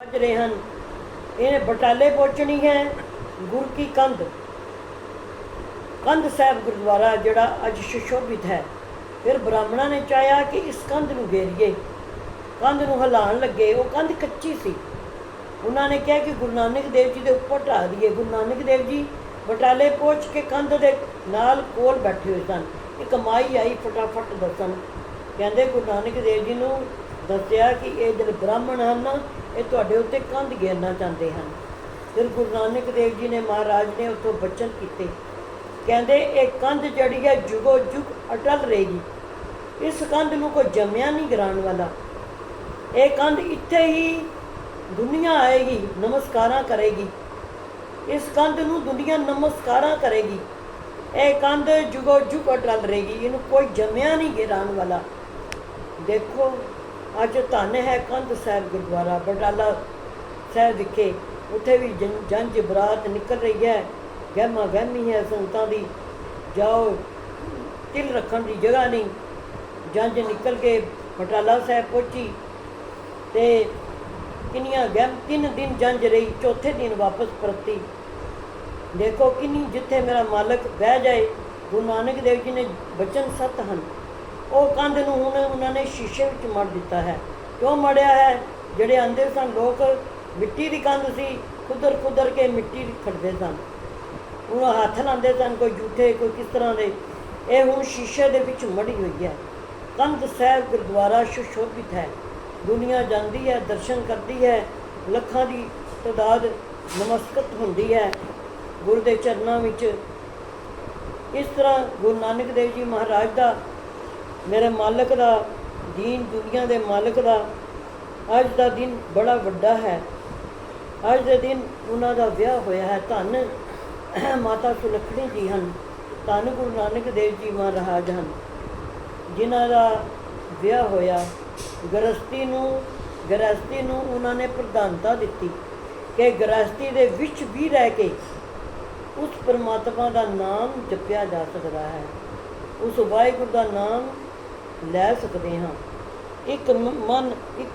ਵੱਜ ਰਹੇ ਹਨ। ਇਹਨੇ ਬਟਾਲੇ ਪਹੁੰਚਣੀ ਹੈ ਗੁਰ ਕੀ ਕੰਧ। ਕੰਧ ਸਾਹਿਬ ਗੁਰਦੁਆਰਾ ਜਿਹੜਾ ਅੱਜ ਸੁਸ਼ੋਭਿਤ ਹੈ। ਫਿਰ ਬ੍ਰਾਹਮਣਾਂ ਨੇ ਚਾਹਿਆ ਕਿ ਇਸ ਕੰਧ ਨੂੰ ਘੇਰੀਏ। ਕੰਧ ਨੂੰ ਹਿਲਾਉਣ ਲੱਗੇ, ਉਹ ਕੰਧ ਕੱਚੀ ਸੀ। ਉਹਨਾਂ ਨੇ ਕਿਹਾ ਕਿ ਗੁਰੂ ਨਾਨਕ ਦੇਵ ਜੀ ਦੇ ਉੱਪਰ ਢਾ ਦਈਏ। ਗੁਰੂ ਨਾਨਕ ਦੇਵ ਜੀ ਬਟਾਲੇ ਪਹੁੰਚ ਕੇ ਕੰਧ ਦੇ ਨਾਲ ਕੋਲ ਬੈਠੇ ਹੋਏ ਸਨ। ਇੱਕ ਮਾਈ ਆਈ ਫਟਾਫਟ ਦੱਸਣ। ਕਹਿੰਦੇ ਗੁਰੂ ਨਾਨਕ ਦੇਵ ਜੀ ਨੂੰ ਦੱਸਿਆ ਕਿ ਇਹ ਜਿਹੜੇ ਬ੍ਰਾਹਮਣ ਹਨ ਨਾ, ਇਹ ਤੁਹਾਡੇ ਉੱਤੇ ਕੰਧ ਘੇਰਨਾ ਚਾਹੁੰਦੇ ਹਨ। ਫਿਰ ਗੁਰੂ ਨਾਨਕ ਦੇਵ ਜੀ ਨੇ ਮਹਾਰਾਜ ਨੇ ਉੱਥੋਂ ਬਚਨ ਕੀਤੇ। ਕਹਿੰਦੇ ਇਹ ਕੰਧ ਜਿਹੜੀ ਹੈ ਜੁਗੋ ਜੁਗ ਅਟਲ ਰਹੇਗੀ। ਇਸ ਕੰਧ ਨੂੰ ਕੋਈ ਜੰਮਿਆ ਨਹੀਂ ਗਰਾਣ ਵਾਲਾ। ਇਹ ਕੰਧ ਇੱਥੇ ਹੀ ਦੁਨੀਆ ਆਏਗੀ ਨਮਸਕਾਰਾਂ ਕਰੇਗੀ। ਇਸ ਕੰਧ ਨੂੰ ਦੁਨੀਆ ਨਮਸਕਾਰਾਂ ਕਰੇਗੀ। ਇਹ ਕੰਧ ਜੁਗੋ ਜੁਗ ਅਟਲ ਰਹੇਗੀ। ਇਹਨੂੰ ਕੋਈ ਜੰਮਿਆ ਨਹੀਂ ਗਿਰਾਣ ਵਾਲਾ। ਦੇਖੋ ਅੱਜ ਧੰਨ ਹੈ ਕੰਧ ਸਾਹਿਬ ਗੁਰਦੁਆਰਾ ਬਟਾਲਾ ਸਾਹਿਬ ਵਿਖੇ। ਉੱਥੇ ਵੀ ਜਨ- ਜੰਜ ਬਰਾਤ ਨਿਕਲ ਰਹੀ ਹੈ। ਗਹਿਮਾ ਗਹਿਮੀ ਹੈ ਸੰਗਤਾਂ ਦੀ। ਜਾਓ, ਤਿਲ ਰੱਖਣ ਦੀ ਜਗ੍ਹਾ ਨਹੀਂ। ਜੰਜ ਨਿਕਲ ਕੇ ਬਟਾਲਾ ਸਾਹਿਬ ਪਹੁੰਚੀ ਤੇ ਕਿੰਨੀਆਂ ਗਹਿਮ ਤਿੰਨ ਦਿਨ ਜੰਜ ਰਹੀ, ਚੌਥੇ ਦਿਨ ਵਾਪਸ ਪਰਤੀ। ਦੇਖੋ ਕਿੰਨੀ ਜਿੱਥੇ ਮੇਰਾ ਮਾਲਕ ਬਹਿ ਜਾਏ, ਗੁਰੂ ਨਾਨਕ ਦੇਵ ਜੀ ਨੇ ਬਚਨ ਸਤ ਹਨ। ਉਹ ਕੰਧ ਨੂੰ ਹੁਣ ਉਹਨਾਂ ਨੇ ਸ਼ੀਸ਼ੇ ਵਿੱਚ ਮੜ ਦਿੱਤਾ ਹੈ। ਕਿਉਂ ਮੜਿਆ ਹੈ? ਜਿਹੜੇ ਆਂਦੇ ਸਨ, ਲੋਕ ਮਿੱਟੀ ਦੀ ਕੰਧ ਸੀ, ਖੁਦਰ ਖੁਦਰ ਕੇ ਮਿੱਟੀ ਖੜਦੇ ਸਨ। ਉਹ ਹੱਥ ਲਾਉਂਦੇ ਸਨ, ਕੋਈ ਝੂਠੇ ਕੋਈ ਕਿਸ ਤਰ੍ਹਾਂ ਦੇ। ਇਹ ਹੁਣ ਸ਼ੀਸ਼ੇ ਦੇ ਵਿੱਚ ਮੜੀ ਹੋਈ ਹੈ। ਕੰਧ ਸਾਹਿਬ ਗੁਰਦੁਆਰਾ ਸੁਸ਼ੋਭਿਤ ਹੈ। ਦੁਨੀਆ ਜਾਂਦੀ ਹੈ, ਦਰਸ਼ਨ ਕਰਦੀ ਹੈ। ਲੱਖਾਂ ਦੀ ਤਾਦਾਦ ਨਮਸਕਤ ਹੁੰਦੀ ਹੈ। ਗੁਰੂ ਦੇ ਚਰਨਾਂ ਵਿੱਚ ਇਸ ਤਰ੍ਹਾਂ ਗੁਰੂ ਨਾਨਕ ਦੇਵ ਜੀ ਮਹਾਰਾਜ ਦਾ ਮੇਰੇ ਮਾਲਕ ਦਾ, ਦੀਨ ਦੁਨੀਆ ਦੇ ਮਾਲਕ ਦਾ। ਅੱਜ ਦਾ ਦਿਨ ਬੜਾ ਵੱਡਾ ਹੈ। ਅੱਜ ਦੇ ਦਿਨ ਉਹਨਾਂ ਦਾ ਵਿਆਹ ਹੋਇਆ ਹੈ। ਧੰਨ ਮਾਤਾ ਸੁਲੱਖਣੀ ਜੀ ਹਨ। ਧੰਨ ਗੁਰੂ ਨਾਨਕ ਦੇਵ ਜੀ ਮਹਾਰਾਜ ਹਨ। ਜਿਨ੍ਹਾਂ ਦਾ ਵਿਆਹ ਹੋਇਆ ਗ੍ਰਸਤੀ ਨੂੰ ਗ੍ਰਸਤੀ ਨੂੰ ਉਹਨਾਂ ਨੇ ਪ੍ਰਧਾਨਤਾ ਦਿੱਤੀ ਕਿ ਗ੍ਰਸਤੀ ਦੇ ਵਿੱਚ ਵੀ ਰਹਿ ਕੇ ਉਸ ਪਰਮਾਤਮਾ ਦਾ ਨਾਮ ਜਪਿਆ ਜਾ ਸਕਦਾ ਹੈ। ਉਸ ਵਾਹਿਗੁਰੂ ਦਾ ਨਾਮ ਲੈ ਸਕਦੇ ਹਾਂ। ਇੱਕ ਮਨ, ਇੱਕ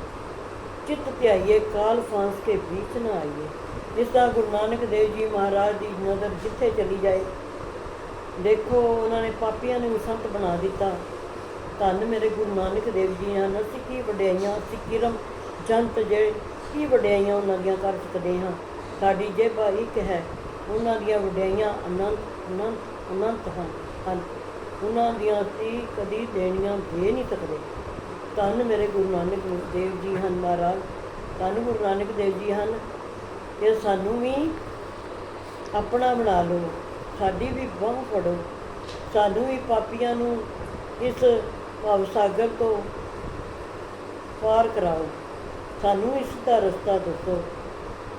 ਚਿੱਤ ਧਿਆਈਏ, ਕਾਲ ਫਾਂਸ ਕੇ ਵਿੱਚ ਨਾ ਆਈਏ। ਜਿਸ ਤਰ੍ਹਾਂ ਗੁਰੂ ਨਾਨਕ ਦੇਵ ਜੀ ਮਹਾਰਾਜ ਦੀ ਨਜ਼ਰ ਜਿੱਥੇ ਚਲੀ ਜਾਏ। ਦੇਖੋ, ਉਹਨਾਂ ਨੇ ਪਾਪੀਆਂ ਨੂੰ ਸੰਤ ਬਣਾ ਦਿੱਤਾ। ਧੰਨ ਮੇਰੇ ਗੁਰੂ ਨਾਨਕ ਦੇਵ ਜੀ ਹਨ। ਅਸੀਂ ਕੀ ਵਡਿਆਈਆਂ, ਅਸੀਂ ਕਿਰਮ ਜੰਤ ਜਿਹੜੇ ਕੀ ਵਡਿਆਈਆਂ ਉਹਨਾਂ ਦੀਆਂ ਕਰ ਸਕਦੇ ਹਾਂ। ਸਾਡੀ ਜੇਬਾ ਇੱਕ ਹੈ। ਉਹਨਾਂ ਦੀਆਂ ਵਡਿਆਈਆਂ ਅਨੰਤ ਅਨੰਤ ਅਨੰਤ ਹਨ। ਹਨ ਉਹਨਾਂ ਦੀਆਂ ਅਸੀਂ ਕਦੀ ਦੇਣੀਆਂ ਦੇ ਨਹੀਂ ਸਕਦੇ। ਧੰਨ ਮੇਰੇ ਗੁਰੂ ਨਾਨਕ ਦੇਵ ਜੀ ਹਨ ਮਹਾਰਾਜ, ਧੰਨ ਗੁਰੂ ਨਾਨਕ ਦੇਵ ਜੀ ਹਨ। ਇਹ ਸਾਨੂੰ ਵੀ ਆਪਣਾ ਬਣਾ ਲਓ, ਸਾਡੀ ਵੀ ਬਾਂਹ ਫੜੋ। ਸਾਨੂੰ ਵੀ ਪਾਪੀਆਂ ਨੂੰ ਇਸ ਭਵ ਸਾਗਰ ਤੋਂ ਪਾਰ ਕਰਾਓ। ਸਾਨੂੰ ਇਸ ਦਾ ਰਸਤਾ ਦੱਸੋ।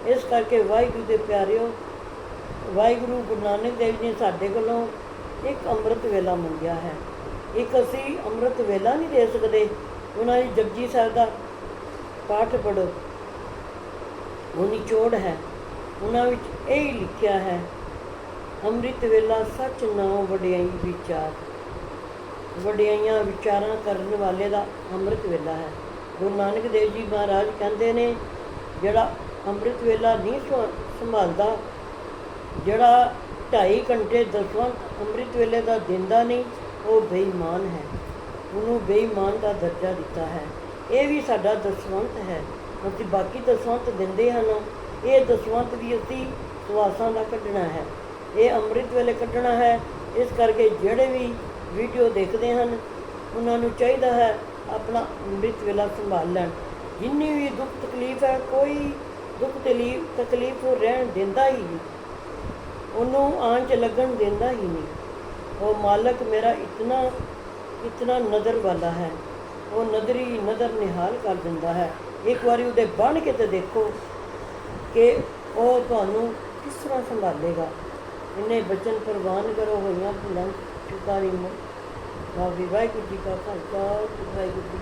ਇਸ ਕਰਕੇ ਵਾਹਿਗੁਰੂ ਦੇ ਪਿਆਰਿਓ, ਵਾਹਿਗੁਰੂ ਗੁਰੂ ਨਾਨਕ ਦੇਵ ਜੀ ਨੇ ਸਾਡੇ ਕੋਲੋਂ ਇੱਕ ਅੰਮ੍ਰਿਤ ਵੇਲਾ ਮੰਗਿਆ ਹੈ। ਇੱਕ ਅਸੀਂ ਅੰਮ੍ਰਿਤ ਵੇਲਾ ਨਹੀਂ ਦੇ ਸਕਦੇ। ਉਹਨਾਂ ਦੀ ਜਪਜੀ ਸਾਹਿਬ ਦਾ ਪਾਠ ਪੜੋ ਉਹ ਨਿਚੋੜ ਹੈ। ਉਹਨਾਂ ਵਿੱਚ ਇਹ ਹੀ ਲਿਖਿਆ ਹੈ, ਅੰਮ੍ਰਿਤ ਵੇਲਾ ਸੱਚ ਨਾਮ ਵਡਿਆਈ ਵਿਚਾਰ। ਵਡਿਆਈਆਂ ਵਿਚਾਰਾਂ ਕਰਨ ਵਾਲੇ ਦਾ ਅੰਮ੍ਰਿਤ ਵੇਲਾ ਹੈ। ਗੁਰੂ ਨਾਨਕ ਦੇਵ ਜੀ ਮਹਾਰਾਜ ਕਹਿੰਦੇ ਨੇ, ਜਿਹੜਾ ਅੰਮ੍ਰਿਤ ਵੇਲਾ ਨਹੀਂ ਸੁ- ਸੰਭਾਲਦਾ, ਜਿਹੜਾ ਢਾਈ ਘੰਟੇ ਦਸਵੰਤ ਅੰਮ੍ਰਿਤ ਵੇਲੇ ਦਾ ਦਿੰਦਾ ਨਹੀਂ, ਉਹ ਬੇਈਮਾਨ ਹੈ। ਉਹਨੂੰ ਬੇਈਮਾਨ ਦਾ ਦਰਜਾ ਦਿੱਤਾ ਹੈ। ਇਹ ਵੀ ਸਾਡਾ ਦਸਵੰਤ ਹੈ। ਅਸੀਂ ਬਾਕੀ ਦਸਵੰਤ ਦਿੰਦੇ ਹਨ ਇਹ ਦਸਵੰਤ ਵੀ ਅਸੀਂ ਸਵਾਸਾਂ ਦਾ ਕੱਢਣਾ ਹੈ। ਇਹ ਅੰਮ੍ਰਿਤ ਵੇਲੇ ਕੱਢਣਾ ਹੈ। ਇਸ ਕਰਕੇ ਜਿਹੜੇ ਵੀ ਵੀਡੀਓ ਦੇਖਦੇ ਹਨ, ਉਹਨਾਂ ਨੂੰ ਚਾਹੀਦਾ ਹੈ ਆਪਣਾ ਅੰਮ੍ਰਿਤ ਵੇਲਾ ਸੰਭਾਲ ਲੈਣ। ਜਿੰਨੀ ਵੀ ਦੁੱਖ ਤਕਲੀਫ ਹੈ, ਕੋਈ ਦੁੱਖ ਤਕਲੀਫ ਤਕਲੀਫ ਉਹ ਰਹਿਣ ਦਿੰਦਾ ਹੀ ਨਹੀਂ। ਉਹਨੂੰ ਆਂਚ ਲੱਗਣ ਦਿੰਦਾ ਹੀ ਨਹੀਂ। ਉਹ ਮਾਲਕ ਮੇਰਾ ਇਤਨਾ ਇਤਨਾ ਨਦਰ ਵਾਲਾ ਹੈ। ਉਹ ਨਦਰੀ ਨਦਰ ਨਿਹਾਲ ਕਰ ਦਿੰਦਾ ਹੈ। ਇੱਕ ਵਾਰੀ ਉਹਦੇ ਬਣ ਕੇ ਤੇ ਦੇਖੋ ਕਿ ਉਹ ਤੁਹਾਨੂੰ ਕਿਸ ਤਰ੍ਹਾਂ ਸੰਭਾਲੇਗਾ। ਇੰਨੇ ਬਚਨ ਪ੍ਰਵਾਨ ਕਰੋ ਹੋਈਆਂ ਭੁੱਲਾਂ ਚੁਕਾਰੀ ਮੋ ਵਾਹਿਗੁਰੂ ਜੀ ਕਾ ਖਾਲਸਾ, ਵਾਹਿਗੁਰੂ ਜੀ